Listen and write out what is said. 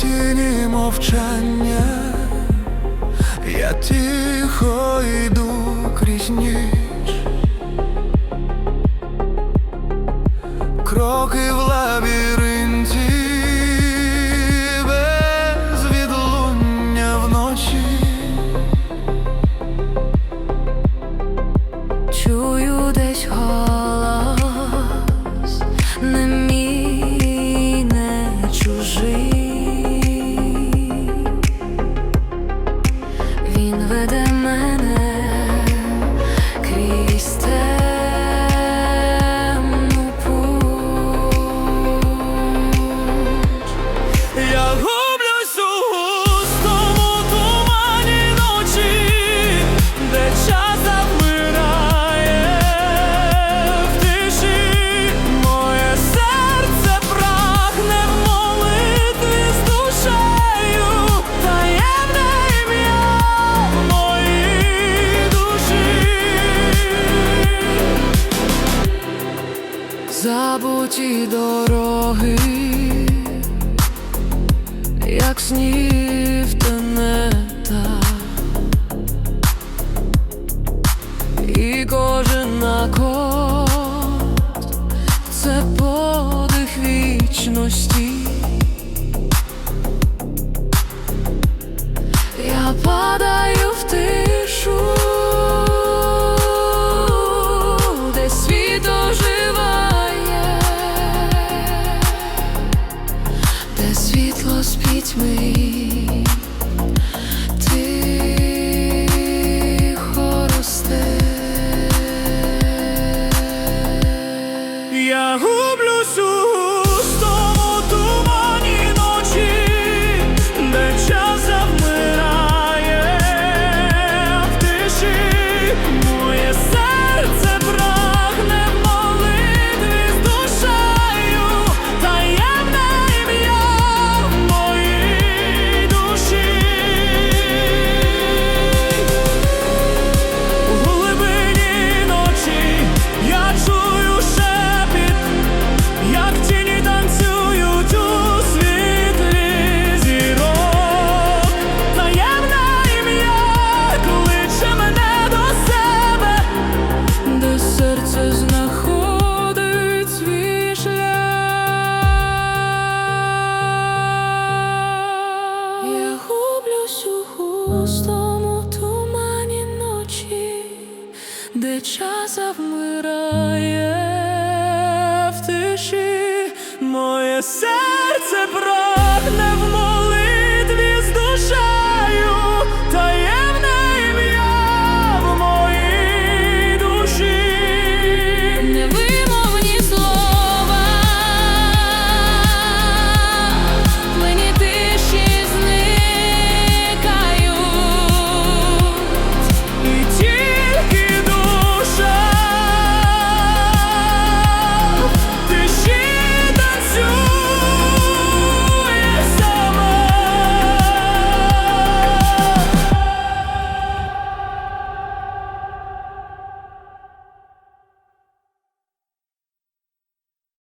тіні мовчання, я тихо йду крізь ніч, кроки в лабіринті без відлуння вночі. Чую десь голос забуті дороги, як снів та мета, і кожен накот це подих вічності. Я падаю в тишу. пустому тумані ночі, де час завмирає.